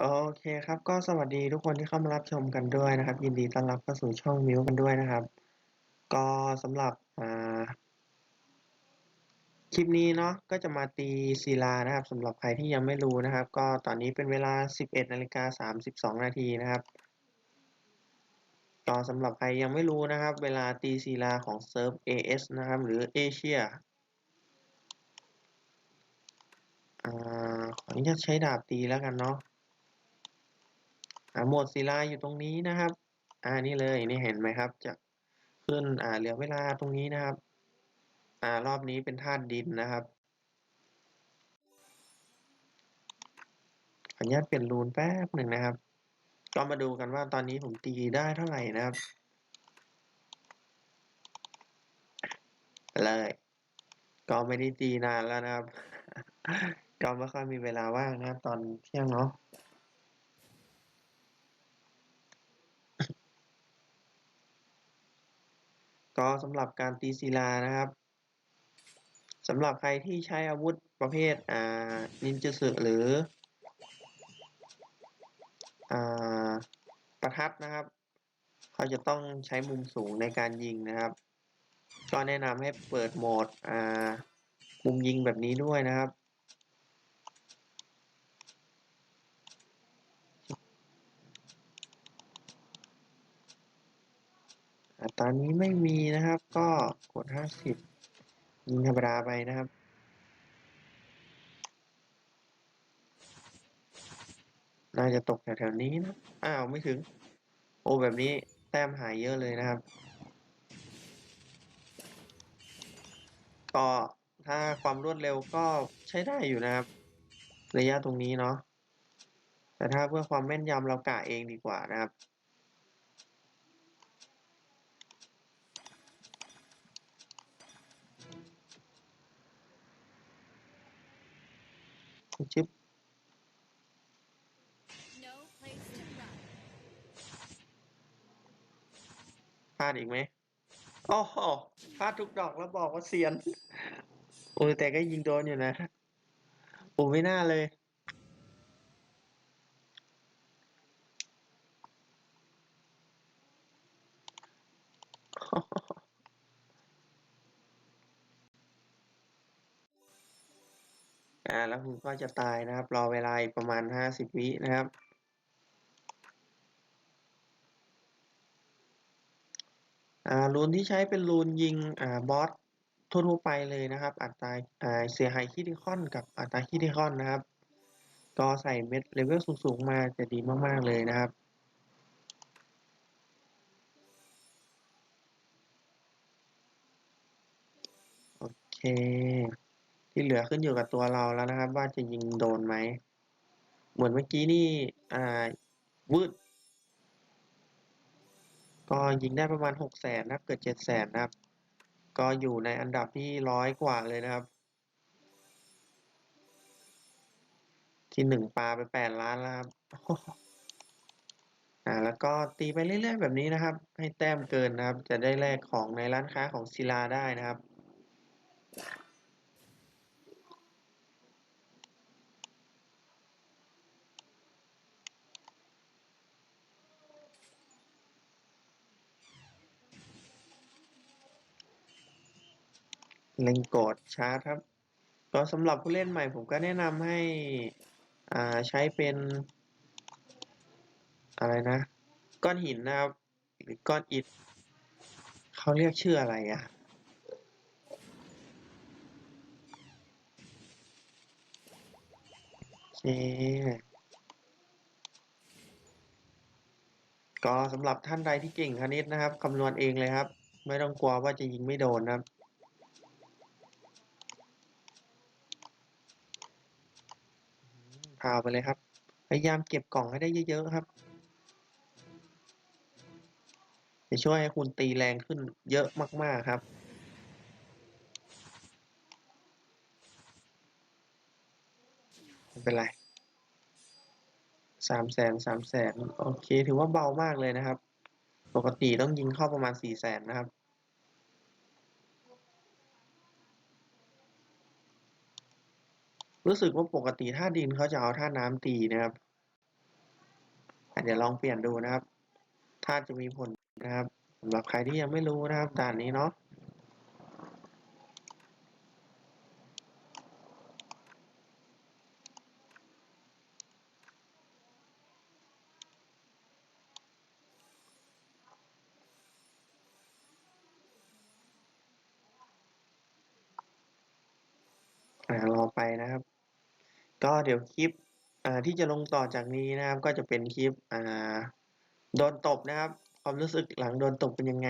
โอเคครับ ก็สวัสดีทุกคนที่เข้ามารับชมกันด้วยนะครับ ยินดีต้อนรับเข้าสู่ช่องมิวกันด้วยนะครับ ก็สำหรับคลิปนี้เนาะก็จะมาตีศิลานะครับสำหรับใครที่ยังไม่รู้นะครับ ก็ตอนนี้เป็นเวลา 11นาฬิกา32นาทีนะครับก็สำหรับใครยังไม่รู้นะครับ เวลาตีศิลาของเซิร์ฟ AS นะครับ หรือเอเชียอ่าขออนุญาตใช้ดาบตีแล้วกันเนาะ หมดศิลาอยู่ตรงนี้นะครับ อ่านี่เลยนี่เห็นไหมครับ จะขึ้นอ่าเหลือเวลาตรงนี้นะครับ อ่ารอบนี้เป็นธาตุดินนะครับขออนุญาตเปลี่ยนรูนแป๊บหนึ่งนะครับ ก็มาดูกันว่าตอนนี้ผมตีได้เท่าไหร่นะครับ เลย ก็ไม่ได้ตีนานแล้วนะครับ ก็ไม่ค่อยมีเวลาว่างนะครับ ตอนเที่ยงเนาะ ก็สำหรับการตีศิลานะครับสำหรับใครที่ใช้อาวุธประเภทอ่านินจาสึหรืออ่าประทัดนะครับ เขาจะต้องใช้มุมสูงในการยิงนะครับ ก็แนะนำให้เปิดโหมดอ่ามุมยิงแบบนี้ด้วยนะครับ ตอนนี้ไม่มีนะครับ ก็กด 50 ยิงธรรมดาไปนะครับ น่าจะตกแถวๆนี้นะ อ้าว ไม่ถึง โอ้ แบบนี้แต้มหายเยอะเลยนะครับ ก็ถ้าความรวดเร็วก็ใช้ได้อยู่นะครับ ระยะตรงนี้เนาะแต่ถ้าเพื่อความแม่นยำเรากะเองดีกว่านะครับ ชิปพลาดอีกไหมโอ้โหพลาดทุกดอกแล้วบอกว่าเสียน โอ้ยแต่ก็ยิงโดนอยู่นะ โอ้ไม่น่าเลย อ่าแล้วคุณก็จะตายนะครับ รอเวลาประมาณห้าสิบวินะครับ อ่ารูนที่ใช้เป็นรูนยิงอ่าบอสทั่วไปเลยนะครับ อัตราอ่าเสียหายคิติคอนกับอัตราคิติคอนนะครับ ก็ใส่เม็ดเลเวลสูงๆมาจะดีมากๆเลยนะครับโอเค ที่เหลือขึ้นอยู่กับตัวเราแล้วนะครับ ว่าจะยิงโดนไหม เหมือนเมื่อกี้นี่อ่าวืดก็ยิงได้ประมาณหกแสนนะครับเกิดเจ็ดแสนนะครับ ก็อยู่ในอันดับที่ร้อยกว่าเลยนะครับ ที่หนึ่งปลาไปแปดล้านแล้วครับอ่าแล้วก็ตีไปเรื่อยๆแบบนี้นะครับ ให้แต้มเกินนะครับ จะได้แลกของในร้านค้าของศิลาได้นะครับ เล็งกดชาร์จครับ ก็สำหรับผู้เล่นใหม่ผมก็แนะนำให้อ่าใช้เป็น อะไรนะ ก้อนหินนะครับ หรือก้อนอิฐเขาเรียกชื่ออะไรอะคก็สำหรับท่านใดที่เก่งคณิตนะครับคำนวณเองเลยครับ ไม่ต้องกลัวว่าจะยิงไม่โดนนะครับ พาวไปเลยครับ พยายามเก็บกล่องให้ได้เยอะๆครับ จะช่วยให้คุณตีแรงขึ้นเยอะมากๆครับไม่เป็นไรสามแสนสามแสนโอเค ถือว่าเบามากเลยนะครับ ปกติต้องยิงเข้าประมาณสี่แสนนะครับ รู้สึกว่าปกติท่าดินเขาจะเอาท่าน้ำตีนะครับอาจจะลองเปลี่ยนดูนะครับท่าตุจะมีผลนะครับสำหรับใครที่ยังไม่รู้นะครับด่านนี้เนาะ ก็เดี๋ยวคลิปที่จะลงต่อจากนี้นะครับ ก็จะเป็นคลิปโดนตบนะครับ ความรู้สึกหลังโดนตบเป็นยังไง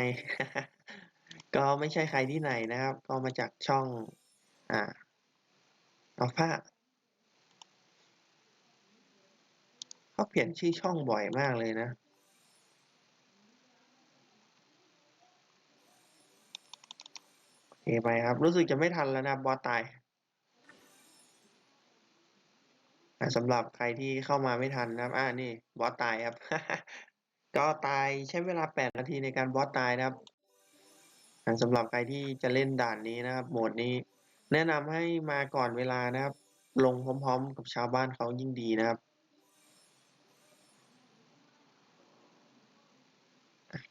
ก็ไม่ใช่ใครที่ไหนนะครับ ก็มาจากช่องอ่าอัลฟาเขาเปลี่ยนชื่อช่องบ่อยมากเลยนะโอเคไปครับ รู้สึกจะไม่ทันแล้วนะบบอสตาย อะ สำหรับใครที่เข้ามาไม่ทันนะครับ อ่านี่บอสตายครับ ก็ตายใช้เวลาแปดนาทีในการบอสตายนะครับสำหรับใครที่จะเล่นด่านนี้นะครับ โหมดนี้ แนะนำให้มาก่อนเวลานะครับ ลงพร้อมๆ กับชาวบ้านเขายิ่งดีนะครับ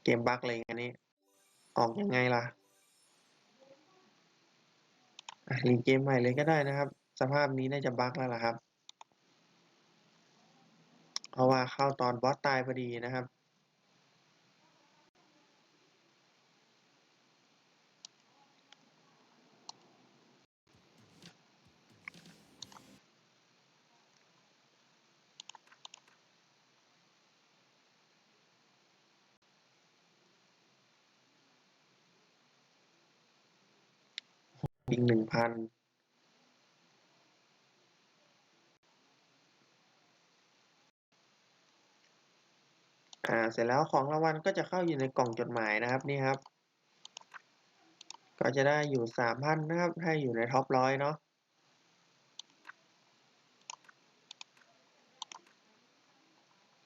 เกมบั๊กเลยอันนี้ ออกยังไงล่ะอะรีเกมใหม่เลยก็ได้นะครับ สภาพนี้น่าจะบั๊กแล้วล่ะครับ เพราะว่าเข้าตอนบอสตายพอดีนะครับอีกหนึ่งพัน อ่าเสร็จแล้วของรางวัลก็จะเข้าอยู่ในกล่องจดหมายนะครับนี่ครับ ก็จะได้อยู่สามพันนะครับถ้าอยู่ในท็อปร้อยเนาะ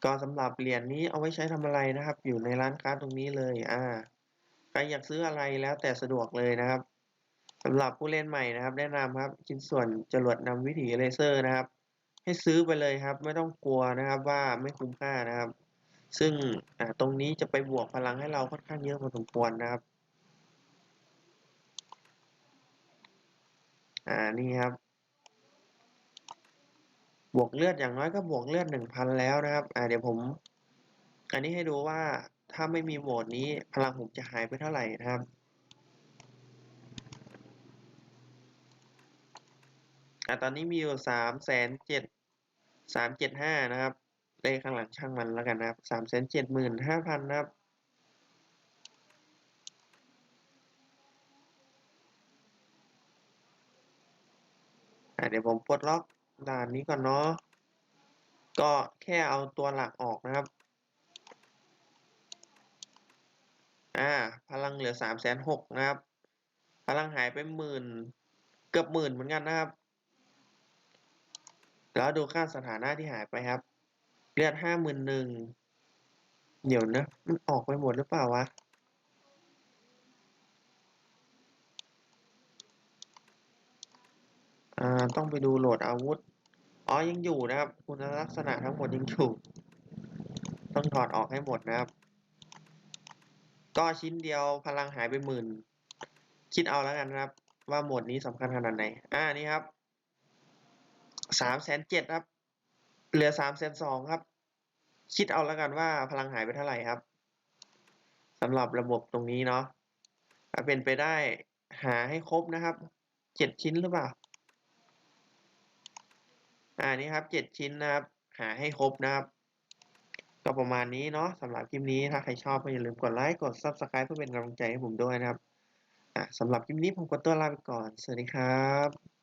ก็สำหรับเหรียญนี้เอาไว้ใช้ทำอะไรนะครับ อยู่ในร้านค้าตรงนี้เลยอ่าใครอยากซื้ออะไรแล้วแต่สะดวกเลยนะครับสำหรับผู้เล่นใหม่นะครับ แนะนำครับชิ้นส่วนจรวดนำวิถีเลเซอร์นะครับ ให้ซื้อไปเลยครับ ไม่ต้องกลัวนะครับว่าไม่คุ้มค่านะครับ ซึ่งตรงนี้จะไปบวกพลังให้เราค่อนข้างเยอะพอสมควรนะครับ อ่า นี่ครับ บวกเลือดอย่างน้อยก็บวกเลือดหนึ่งพันแล้วนะครับ อ่า เดี๋ยวผม อันนี้ให้ดูว่าถ้าไม่มีโหมดนี้พลังผมจะหายไปเท่าไหร่นะครับ อ่าตอนนี้มีอยู่สามแสนเจ็ดสามเจ็ดห้านะครับ เลขข้างหลังช่างมันแล้วกันนะครับสามแสนเจ็ดหมื่นห้าพันนะครับ เดี๋ยวผมปลดล็อกด่านนี้ก่อนเนาะ ก็แค่เอาตัวหลักออกนะครับ อ่า พลังเหลือสามแสนหกนะครับ พลังหายไปหมื่น เกือบหมื่นเหมือนกันนะครับ แล้วดูค่าสถานะที่หายไปครับ เลือดห้าหมื่นหนึ่งเดี๋ยวนะ มันออกไปหมดหรือเปล่าวะ อ่า ต้องไปดูโหลดอาวุธ อ๋อ ยังอยู่นะครับ คุณลักษณะทั้งหมดยังอยู่ ต้องถอดออกให้หมดนะครับ ก็ชิ้นเดียวพลังหายไปหมื่น คิดเอาแล้วกันนะครับ ว่าหมดนี้สำคัญขนาดไหน อ่า นี่ครับ สามแสนเจ็ดครับ เหลือสามแสนสองครับ คิดเอาแล้วกันว่าพลังหายไปเท่าไหร่ครับสำหรับระบบตรงนี้เนาะถ้าเป็นไปได้หาให้ครบนะครับเจ็ดชิ้นหรือเปล่าอ่านี่ครับเจ็ดชิ้นนะครับ หาให้ครบนะครับ ก็ประมาณนี้เนาะสำหรับคลิปนี้ถ้าใครชอบก็อย่าลืมกดไลค์กด Subscribe เพื่อเป็นกำลังใจให้ผมด้วยนะครับอะสำหรับคลิปนี้ผมก็ตัวลาไปก่อน สวัสดีครับ